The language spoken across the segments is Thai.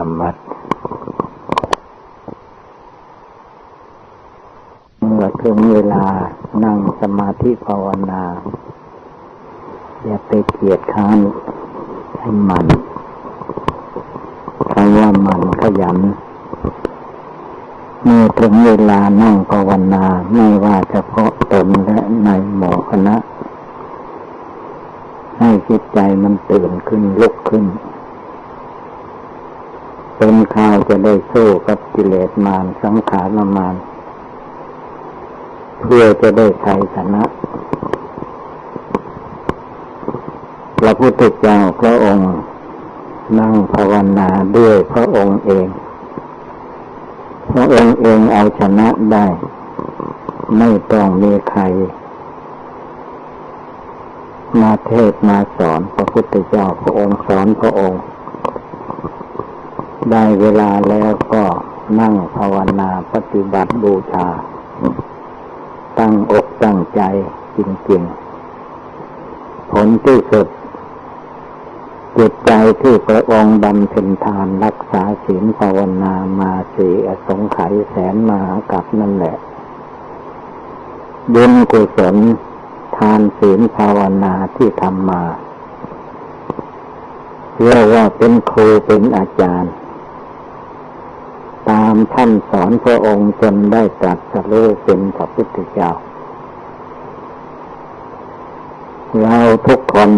ทำวัดเมื่อถึงเวลานั่งสมาธิภาวนา อย่าไปเกียดค้านให้มันคำว่ามันขยัน เมื่อถึงเวลานั่งภาวนาไม่ว่าเฉพาะตนและในหมู่คณะ ให้จิตใจมันตื่นขึ้นลุกขึ้น เป็นข่าวจะได้สู้กับกิเลสมารสังขารมารเพื่อจะได้ชัยชนะพระพุทธเจ้าพระองค์นั่งภาวนาด้วยพระองค์เอง พระองค์เองเอาชนะได้ ไม่ต้องมีใคร มาเทศมาสอนพระพุทธเจ้าพระองค์สอนพระองค์ ได้เวลาแล้วก็นั่งภาวนาปฏิบัติบูชา ตั้งอกตั้งใจจริงๆ ผลที่สุดจิตใจที่พระองค์บำเพ็ญทานรักษาศีลภาวนามาสีอสงไขยแสนมากับนั่นแหละบุญกุศลทานศีลภาวนาที่ทำมาเรียกว่าเป็นครูเป็นอาจารย์ ท่านสอนพระองค์จนได้ตรัสรู้เป็นพระพุทธเจ้า เราทุกคน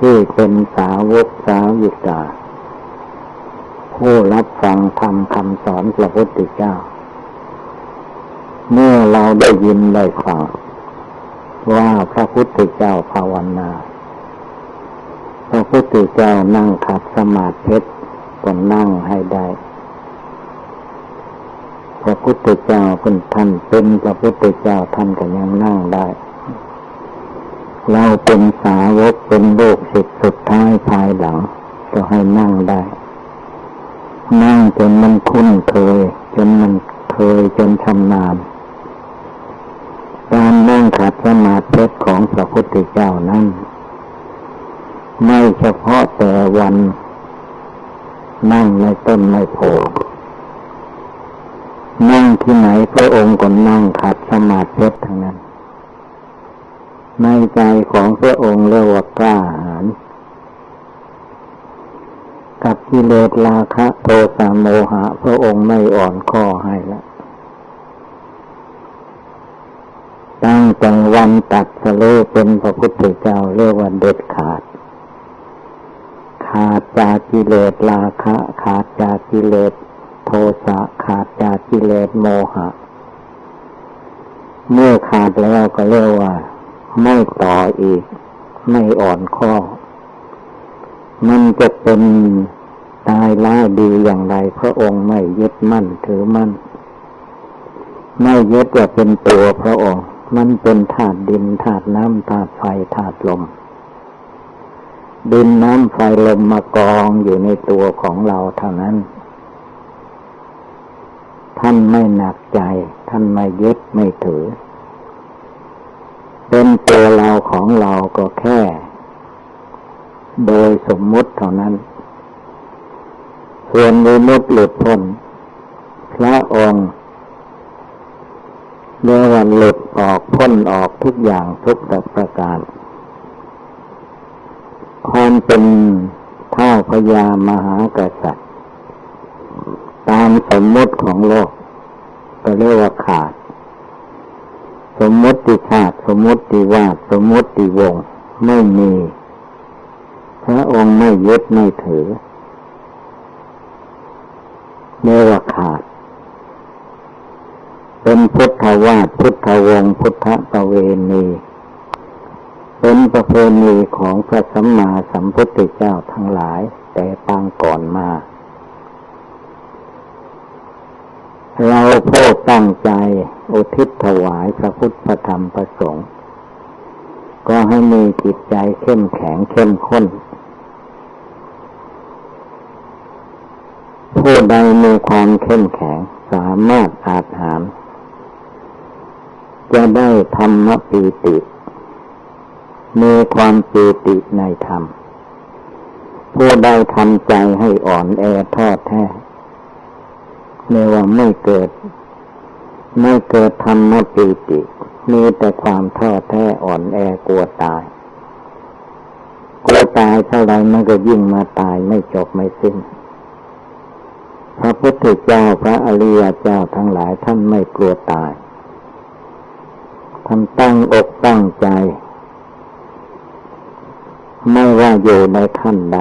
ที่เป็นสาวกสาวิกา ผู้รับฟังธรรมคำสอนพระพุทธเจ้า เมื่อเราได้ยินได้ฟังว่าพระพุทธเจ้าภาวนา พระพุทธเจ้านั่งขัดสมาธิก็นั่งให้ได้ ระพุทธเจ้าเป็นท่านเป็นพระพุทธเจ้าท่านก็ยังนั่งได้ เราเป็นสาวกเป็นโลกสิทธิสุดท้ายภายหลังก็ให้นั่งได้ นั่งจนมันคุ้นเคย จนมันเคยจนชำนาญการนั่งขัดสมาธิของพระพุทธเจ้านั้นไม่เฉพาะแต่วัน นั่งในต้นไม้โพ นั่งที่ไหนพระองค์ก็นั่งขัดสมาธิทั้งนั้น ในใจของพระองค์เรียกว่ากล้าหาญกับกิเลสราคะโทสะโมหะ พระองค์ไม่อ่อนข้อให้ละตั้งแต่วันตัดสโลเป็นพระพุทธเจ้าเรียกว่าเด็ดขาด ขาดจากกิเลสราคะ ขาดจากกิเลส โทสะขาดจากกิเลสโมหะ เมื่อขาดแล้วก็เรียกว่า ไม่ต่ออีก ไม่อ่อนข้อ มันจะเป็นตายล้าดีอย่างไร พระองค์ไม่ยึดมั่นถือมั่น ไม่ยึดว่าเป็นตัวพระองค์ มันเป็นธาตุดินธาตุน้ำธาตุไฟธาตุลม ดินน้ำไฟลมมากองอยู่ในตัวของเราเท่านั้น ท่านไม่หนักใจ ท่านไม่ยึดไม่ถือ เป็นตัวเราของเราก็แค่ โดยสมมุติเท่านั้น ส่วนมีมุดหลุดพ้นพระองค์เรียกว่าหลุดออกพ้นออกทุกอย่างทุกประการ ความเป็นเท่าพญามหากษัตริย์ ตามสมมติของโลกก็เรียกว่าขาด สมมติชาติสมมติวาสมมติวงไม่มี พระองค์ไม่ยึดไม่ถือเรียกว่าขาด เป็นพุทธวาสพุทธวงพุทธประเวณีเป็นประเพณีของพระสัมมาสัมพุทธเจ้าทั้งหลายแต่ปางก่อนมา เราผู้ตั้งใจอุทิศถวายพระพุทธธรรมพระสงฆ์ก็ให้มีจิตใจเข้มแข็งเข้มข้น ผู้ใดมีความเข้มแข็งสามารถอาจหาร จะได้ธรรมปีติ มีความปีติในธรรม ผู้ใดทำใจให้อ่อนแอทอดแท้ เรียกว่าไม่เกิด ไม่เกิดธรรมปีติ มีแต่ความท้อแท้อ่อนแอกลัวตาย กลัวตายเท่าไรมันก็ยิ่งมาตายไม่จบไม่สิ้น พระพุทธเจ้าพระอริยเจ้าทั้งหลายท่านไม่กลัวตาย ท่านตั้งอกตั้งใจ ไม่ว่าอยู่ในขั้นใด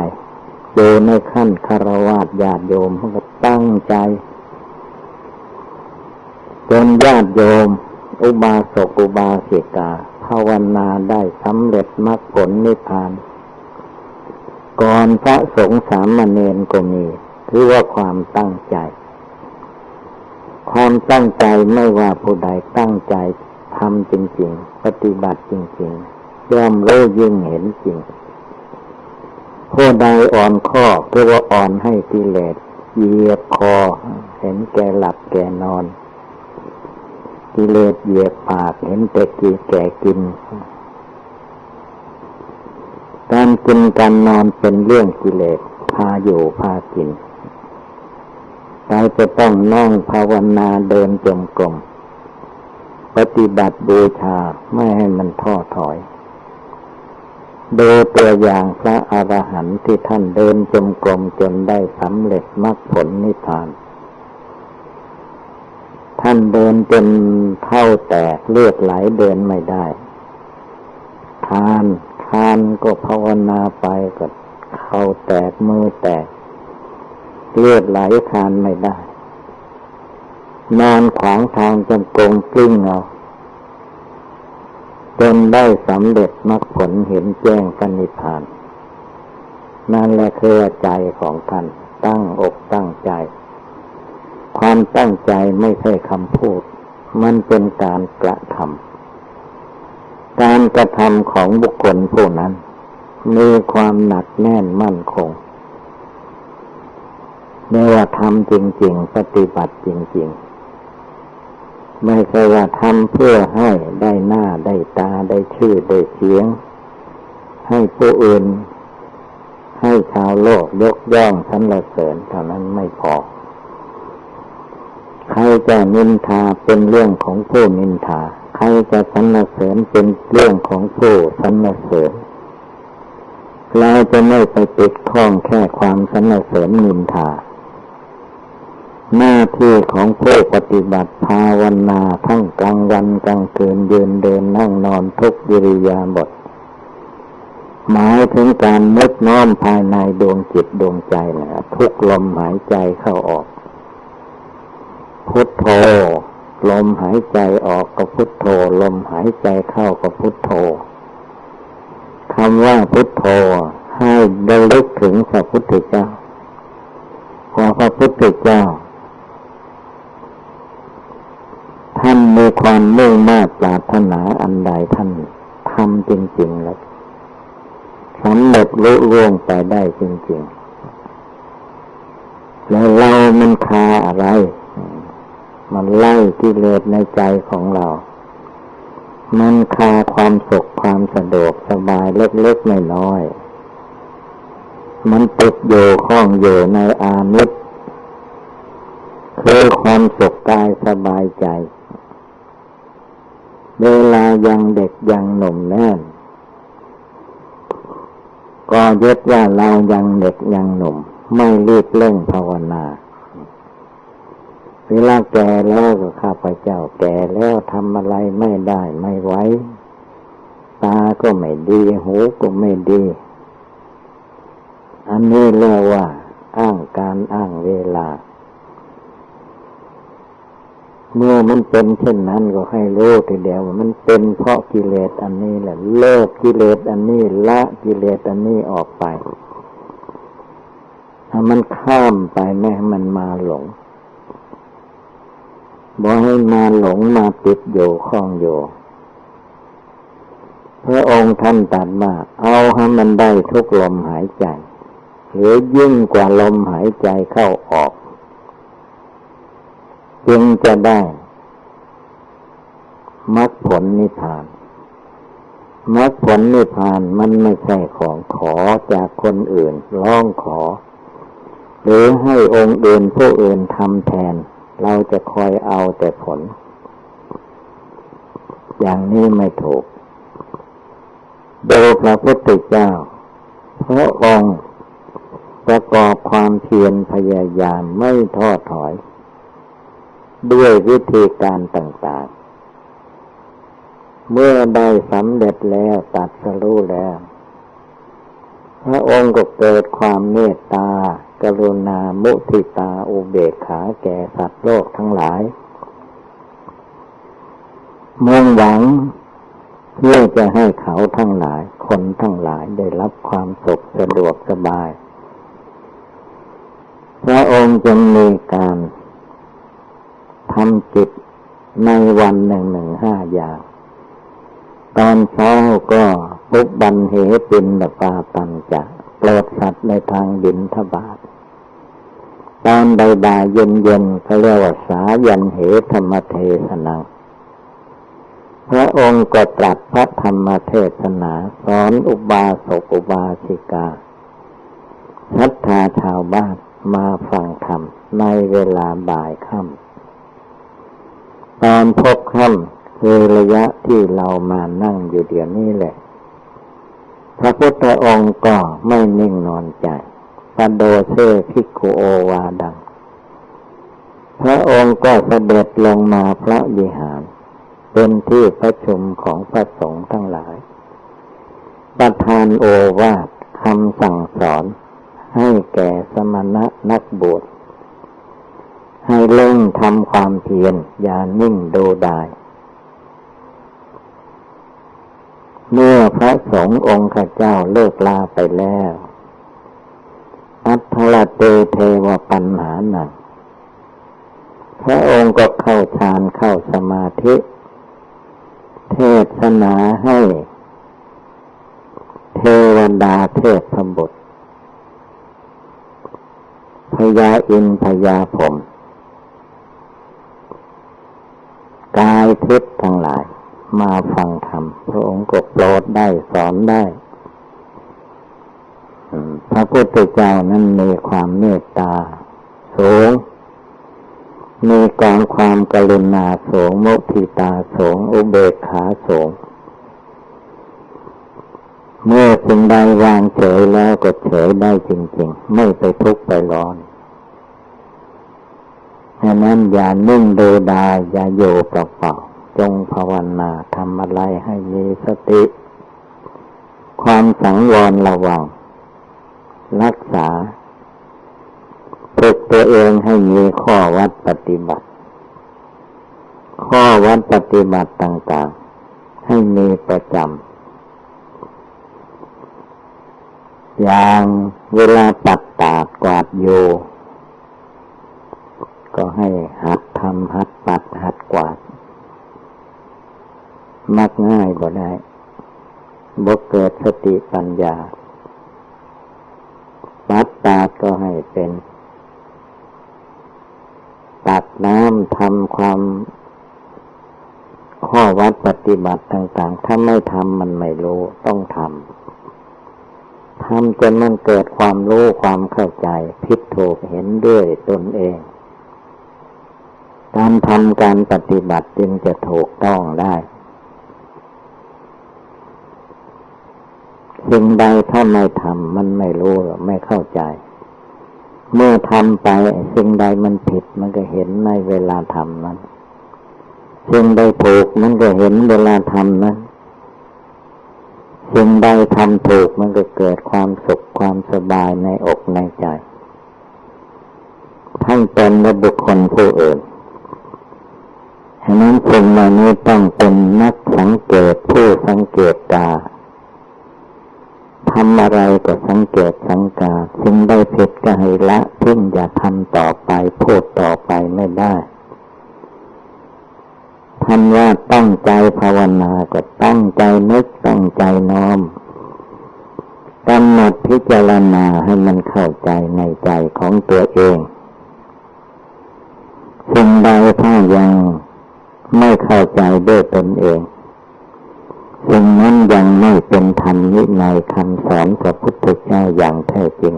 อยู่ในขั้นคารวะญาติโยมเขาก็ตั้งใจ จนญาติโยม อุบาสกอุบาสิกา ภาวนาได้สำเร็จมรรคผลนิพพาน ก่อนพระสงฆ์สามเณรก็มีคือว่าความตั้งใจ ความตั้งใจไม่ว่าผู้ใดตั้งใจทำจริง ๆ ปฏิบัติจริง ๆ ย่อมรู้ยิ่งเห็นจริงผู้ใดอ่อนข้อคือว่าอ่อนให้กิเลสเหยียบคอ เห็นแก่หลับแก่นอน กิเลสเหยียบปากเห็นแต่กีแก่กิน การกินการนอนเป็นเรื่องกิเลสพาอยู่พากินเราจะต้องนั่งภาวนาเดินจมกรมปฏิบัติบูชาไม่ให้มันท้อถอยดูตัวอย่างพระอรหันต์ที่ท่านเดินจมกรมจนได้สำเร็จมรรคผลนิพพาน ท่านเดินจนเท่าแตกเลือดไหลเดินไม่ได้ ทานทานก็ภาวนาไปก็เข่าแตกมือแตก เลือดไหลทานไม่ได้ นอนขวางทางจนกงกลิ้งเอาจนได้สำเร็จมรรคผลเห็นแจ้งกันนิพพาน นั่นแหละคือใจของท่านตั้งอกตั้งใจ ความตั้งใจไม่ใช่คำพูด มันเป็นการกระทำการกระทำของบุคคลผู้นั้น มีความหนักแน่นมั่นคงไม่ว่าทำจริง ๆ ปฏิบัติจริง ๆ ไม่ใช่ว่าทำเพื่อให้ได้หน้าได้ตาได้ชื่อได้เสียง ให้ผู้อื่น ให้ชาวโลกยกย่องสรรเสริญเท่านั้นไม่พอ ใครจะนินทาเป็นเรื่องของผู้นินทา ใครจะสรรเสริญเป็นเรื่องของผู้สรรเสริญ เราจะไม่ไปติดข้องแค่ความสรรเสริญนินทา หน้าที่ของผู้ปฏิบัติภาวนาทั้งกลางวันกลางคืนยืนเดินนั่งนอนทุกยิริยาบทหมายถึงการนึกน้อมภายในดวงจิตดวงใจนะทุกลมหายใจเข้าออก พุทโธ ลมหายใจออกก็พุทโธ ลมหายใจเข้าก็พุทโธคำว่าพุทโธให้ระลึกถึงพระพุทธเจ้าพอพระพุทธเจ้า ท่านมีความมุ่งมา่ปรารถนาอันใดท่านทำจริงๆแล้วสำเร็จลุล่วงไปได้จริง ๆ แล้วเรามันคาอะไร มันไล่กิเลสในใจของเรา มันคาความสุขความสะดวกสบายเล็กๆน้อยๆมันติดอยู่ข้องอยู่ในอามิตรคือความสุขกายสบายใจ เวลายังเด็กยังหนุ่มแน่น ก็ยึดว่าเรายังเด็กยังหนุ่ม ไม่รีบเร่งภาวนา เวลาแก่แล้วก็ข้าพเจ้าแก่แล้วทำอะไรไม่ได้ไม่ไหวตาก็ไม่ดีหูก็ไม่ดี อันนี้เรียกว่า อ้างการอ้างเวลา เมื่อมันเป็นเช่นนั้นก็ให้รู้ทีเดียวมันเป็นเพราะกิเลสอันนี้แหละเลิกกิเลสอันนี้ละกิเลสอันนี้ออกไปถ้ามันข้ามไปไม่ให้มันมาหลง บ่ให้มาหลงมาติดอยู่คล้องอยู่ พระองค์ท่านตัดว่าเอาให้มันได้ทุกลมหายใจหรือยิ่งกว่าลมหายใจเข้าออก จึงจะได้มรรคผลนิพพานมรรคผลนิพพานมันไม่ใช่ของขอจากคนอื่นร้องขอ หรือให้องค์อื่นผู้อื่นทำแทน เราจะคอยเอาแต่ผล อย่างนี้ไม่ถูกโดยพระพุทธเจ้าพระองค์ประกอบความเพียรพยายามไม่ท้อถอย ด้วยวิธีการต่างๆ เมื่อได้สำเร็จแล้วตัดสรู้แล้ว พระองค์ก็เกิดความเมตตา รุณามุทิตาอุเบกขาแก่สัตว์โลกทั้งหลาย มุ่งหวังเพื่อจะให้เขาทั้งหลาย คนทั้งหลายได้รับความสุขสะดวกสบาย พระองค์จึงมีการทำจิตในวันหนึ่งหนึ่งห้าอย่าง ตอนเช้าก็ปุบบันเหปินปาตันจะโปรดสัตว์ในทางบินทบาท ตอนใดๆเย็นๆเขาเรียกว่าสายันเหธรรมเทศนาพระองค์ก็ตรัสพระธรรมเทศนาสอนอุบาสกอุบาสิกาชัทธาชาวบ้านมาฟังธรรมในเวลาบ่ายค่ำตอนพบค่ำคือระยะที่เรามานั่งอยู่เดี๋ยวนี้แหละ พระพุทธองค์ก็ไม่นิ่งนอนใจ ปโดเซพิกโอวาดัง พระองค์ก็เสด็จลงมาพระวิหาร เป็นที่ประชุมของพระสงฆ์ทั้งหลาย ประทานโอวาทคำสั่งสอนให้แก่สมณะนักบวชให้เล่งทำความเพียรอย่านิ่งดูดาย เมื่อพระสงฆ์องค์ข้าเจ้าเลิกลาไปแล้ว อัตถลเตเทวปัญหาหนักพระองค์ก็เข้าฌานเข้าสมาธิ เทศนาให้ เทวดาเทพพบุตรพญาอินพญาผมกายทิพย์ทั้งหลาย มาฟังธรรมพระองค์ก็โปรดได้สอนได้ ระพุทธเจ้านั้นมีความเมตตาสูง มีกองความกรุณาสงมุทิตาสงอุเบกขาสงเมื่อสิ่งใดวางเฉยแล้วก็เฉยได้จริง ๆ ไม่ไปทุกข์ไปร้อนดังนั้นอย่านิ่งดูดาย อย่าโยเปล่าจงภาวนาทำอะไรให้มีสติ ความสังวรระวัง รักษาฝึกตัวเองให้มีข้อวัดปฏิบัติ ข้อวัดปฏิบัติต่างๆ ให้มีประจำ อย่างเวลาปัดตากวาดโย ก็ให้หัดทำหัดปัดหัดกวาด มักง่ายก็ได้บกเกิดสติปัญญา ปัดตาดก็ให้เป็น ตักน้ำทำความ ข้อวัดปฏิบัติต่าง ๆ ถ้าไม่ทำมันไม่รู้ ต้องทำทำจนมันเกิดความรู้ความเข้าใจ พิดถูกเห็นด้วยตนเอง การทำการปฏิบัติจึงจะถูกต้องได้ สิ่งใดถ้าไม่ทำมันไม่รู้ไม่เข้าใจ เมื่อทำไปสิ่งใดมันผิดมันก็เห็นในเวลาทำนั้นสิ่งใดถูกมันก็เห็นเวลาทำนั้นสิ่งใดทำถูกมันก็เกิดความสุขความสบายในอกในใจทั้งตนและบุคคลผู้อื่นฉะนั้นสิ่งเหล่านี้ต้องเป็นนักสังเกตผู้สังเกตตา ทำอะไรก็สังเกตสังกาสิ่งได้ผิดก็ให้ละทิ้งอย่าทำต่อไปพูดต่อไปไม่ได้ท่านว่าตั้งใจภาวนาก็ตั้งใจนึกตั้งใจน้อมกำหนดพิจารณาให้มันเข้าใจในใจของตัวเองสิ่งใดถ้ายังไม่เข้าใจด้วยตนเอง สิ่งนั้นยังไม่เป็นธรรมนิในยคำสอนพระพุทธเจ้าอย่างแท้จริง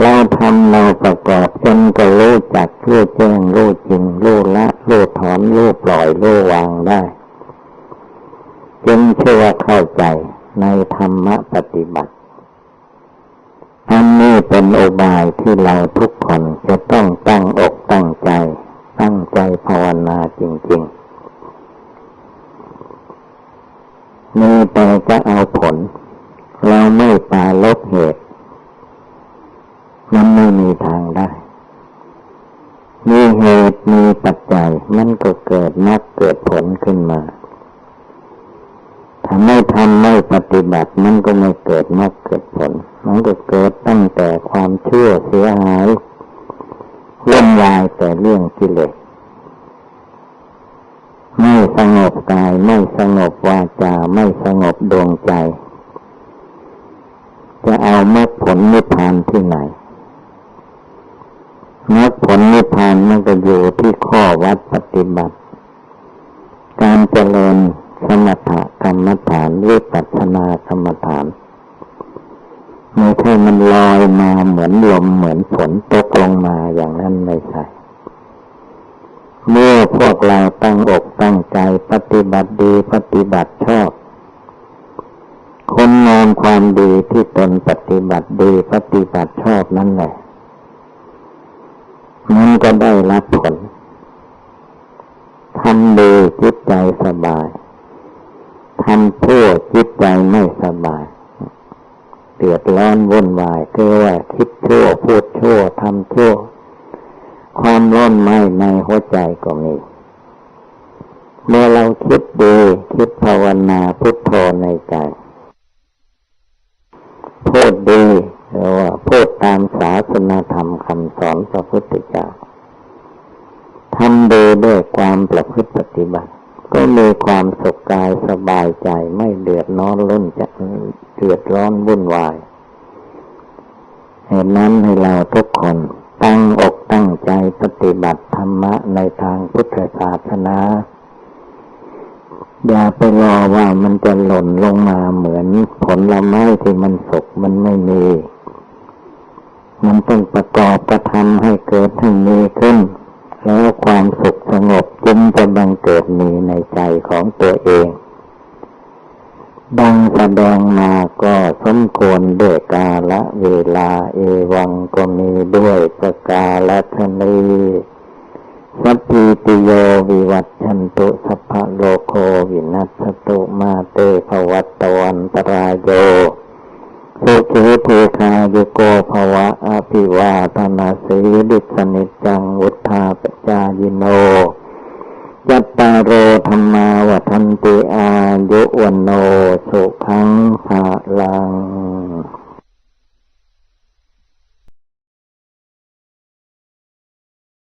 เราทำเราประกอบจนก็รู้จักรู้แจ้งรู้จริงรู้ละรู้ถอนรู้ปล่อยรู้วางได้จึงเชื่อว่าเข้าใจในธรรมปฏิบัติ อันนี้เป็นโอบายที่เราทุกคนจะต้องตั้งอกตั้งใจ ตั้งใจภาวนาจริง ๆ มีแต่จะเอาผล เราไม่ปาลบเหตุ มันไม่มีทางได้ มีเหตุมีปัจจัย มันก็เกิดนักเกิดผลขึ้นมา ถ้าไม่ทำไม่ปฏิบัติ มันก็ไม่เกิดมรรคเกิดผล มันก็เกิดตั้งแต่ความเชื่อเสียหายวุ่นวายแต่เรื่องกิเลส ไม่สงบกาย ไม่สงบวาจา ไม่สงบดวงใจ จะเอามรรคผลนิพพานที่ไหนมรรคผลนิพพานมันก็อยู่ที่ข้อวัดปฏิบัติ การเจริญสมถกรรมฐานวิปัสสนากรรมฐานไม่ใช่มันลอยมาเหมือนลมเหมือนฝนตกลงมาอย่างนั้นไม่ใช่ เมื่อพวกเราตั้งอกตั้งใจปฏิบัติดีปฏิบัติชอบคนงามความดีที่ตนปฏิบัติดีปฏิบัติชอบนั่นแหละ มันก็ได้รับผลทำดีจิตใจสบายทำชั่วจิตใจไม่สบายเดือดร้อนวุ่นวายคือว่าคิดชั่วพูดชั่วทำชั่ว ความร้อนไหมในหัวใจก็มี เมื่อเราคิดดีคิดภาวนาพุทโธในใจพูดดีหรือว่าพูดตามศาสนาธรรมคำสอนพระพุทธเจ้าทำดีด้วยความประพฤติปฏิบัติ ก็มีความสุขกายสบายใจไม่เดือดร้อนรุ่นจะเดือดร้อนวุ่นวายเหตุนั้นให้เราทุกคน ตั้งอกตั้งใจปฏิบัติธรรมะในทางพุทธศาสนา อย่าไปรอว่ามันจะหล่นลงมาเหมือนผลละไม้ที่มันสุกมันไม่มี มันต้องประกอบกระทำให้เกิดให้มีขึ้น แล้วความสุขสงบจึงจะบังเกิดมีในใจของตัวเอง ดังแสดงมาก็สมควรด้วยกาละเวลาเอวังก็มีด้วยประกาละทนีสัพพิติโยวิวัตชันตุสัพพะโลโควินัสตุมาเตภวัตตวันตรายโยสุขีเทคาโยโกภวะอภิวาธนาสีดิสนิจังวุธาปจายโน ยัตตาโรธรรมาวันติอายุวันโนสุขังภาลัง